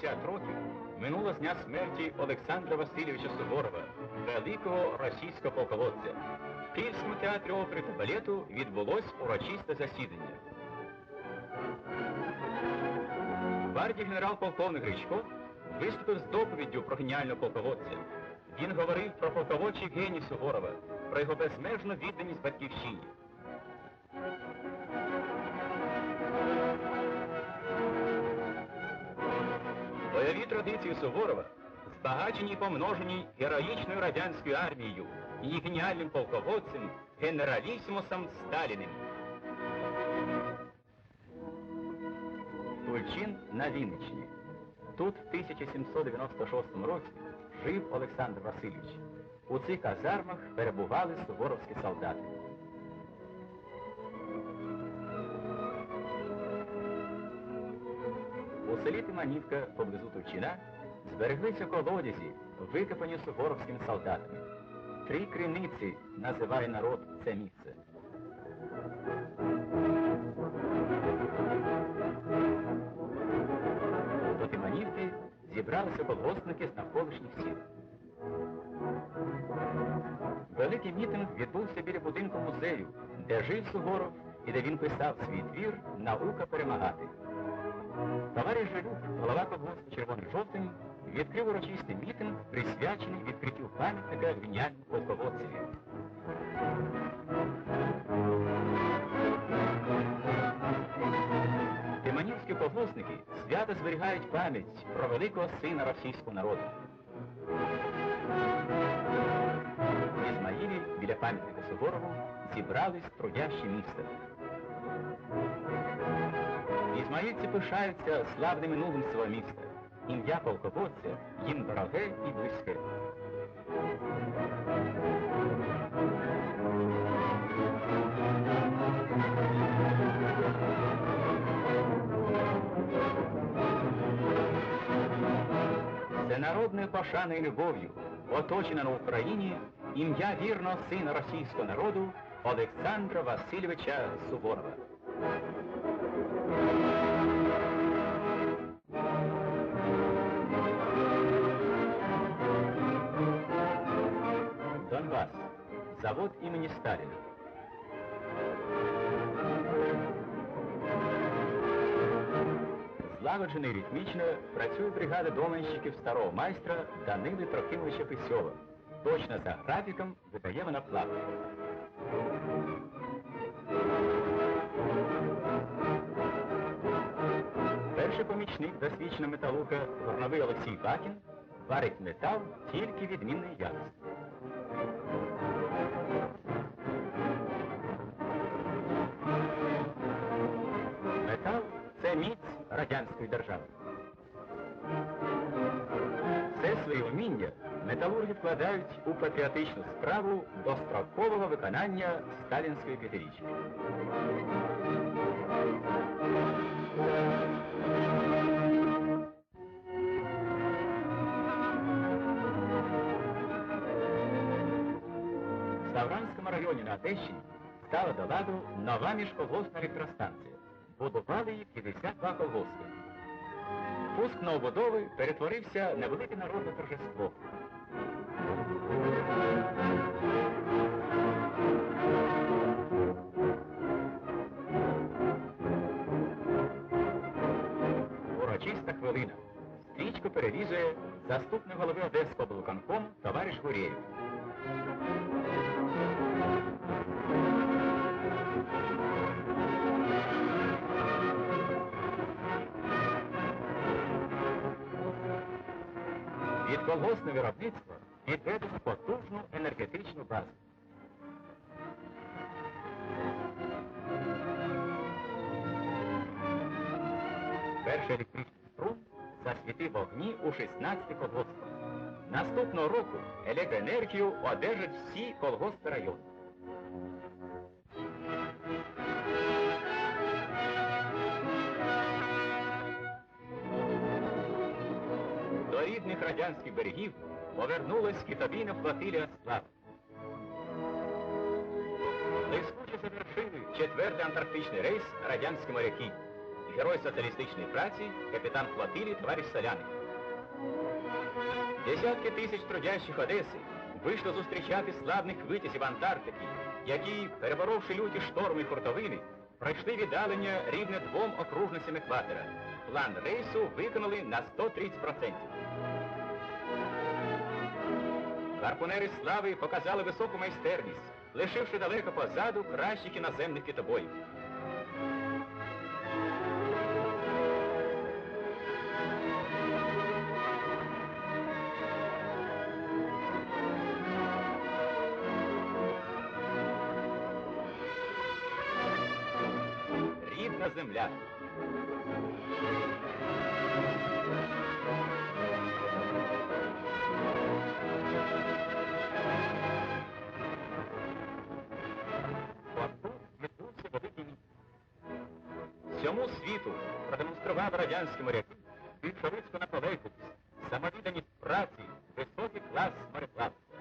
50 років минуло з дня смерті Олександра Васильовича Суворова, великого російського полководця. В Київському театрі опери та балету відбулось урочисте засідання. Гвардії генерал-полковник Гречко виступив з доповіддю про геніального полководця. Він говорив про полководчий геній Суворова, про його безмежну відданість батьківщині. Бойові традиції Суворова збагачені і помножені героїчною радянською армією і геніальним полководцем генералісімусом Сталіним. Тульчин на Вінниччині. Тут в 1796 році жив Олександр Васильович. У цих казармах перебували суворовські солдати. У селі Тиманівка поблизу Тульчина збереглися колодязі, викопані суворовськими солдатами. Три криниці називає народ це місце. До Тиманівки зібралися колгоспники з навколишніх сіл. Великий мітинг відбувся біля будинку музею, де жив Суворов і де він писав свій твір Наука перемагати. Товариш Жалюк, голова колгоспу Червоний жовтень, відкрив урочистий мітинг, присвячений відкриттю пам'ятника геніальному полководцеві. Тиманівські колгоспники свято зберігають пам'ять про великого сина російського народу. В Ізмаїлі біля пам'ятника Суворову зібрались трудящі міста. Ізмаїльці пишаються славним минулим свого міста. Ім'я полководця їм дороге і близьке. Всенародною пошаною любов'ю оточена на Україні ім'я вірного сина російського народу Олександра Васильовича Суворова. Завод імені Сталіна. Злагоджено і ритмічно працює бригада доменщиків старого майстра Данили Трохимовича Письова. Точно за графіком видаємо на плаву. Перший помічник досвідченого металурга Горновий Олексій Бакін варить метал тільки відмінної якості. Радянської держави. Все своє вміння металурги вкладають у патріотичну справу дострокового виконання сталінської п'ятирічки. В Савранському районі на Одещині стала до ладу нова міжколгоспна електростанція. Будували її 52 колгоспи. Пуск новобудови перетворився на велике народне торжество. Урочиста хвилина. Стрічку перерізує заступник голови Одеського облвиконкому товариш Гурєєв. Від колгоспне виробництво відведено потужну енергетичну базу. Перший електричний струм засвітив вогні у 16 колгоспах. Наступного року електроенергію одержать всі колгоспи району. До рідних радянських берегів повернулась китобійна флотилія слави. Блискуче завершили четвертий антарктичний рейс радянські моряки. герой соціалістичної праці, капітан флотилії товариш Соляник. Десятки тисяч трудящих Одеси вийшли зустрічати славних витязів Антарктики, які, переборовши люті шторми і хуртовини, пройшли віддалення рівне двом окружностям екватора. План рейсу виконали на 130%. Гарпунери слави показали високу майстерність, лишивши далеко позаду кращих іноземних китобоїв. Рідна земля. всьому світу продемонстрував радянські моряки морякам на наполегливість, самовідданість праці, високий клас мореплавства.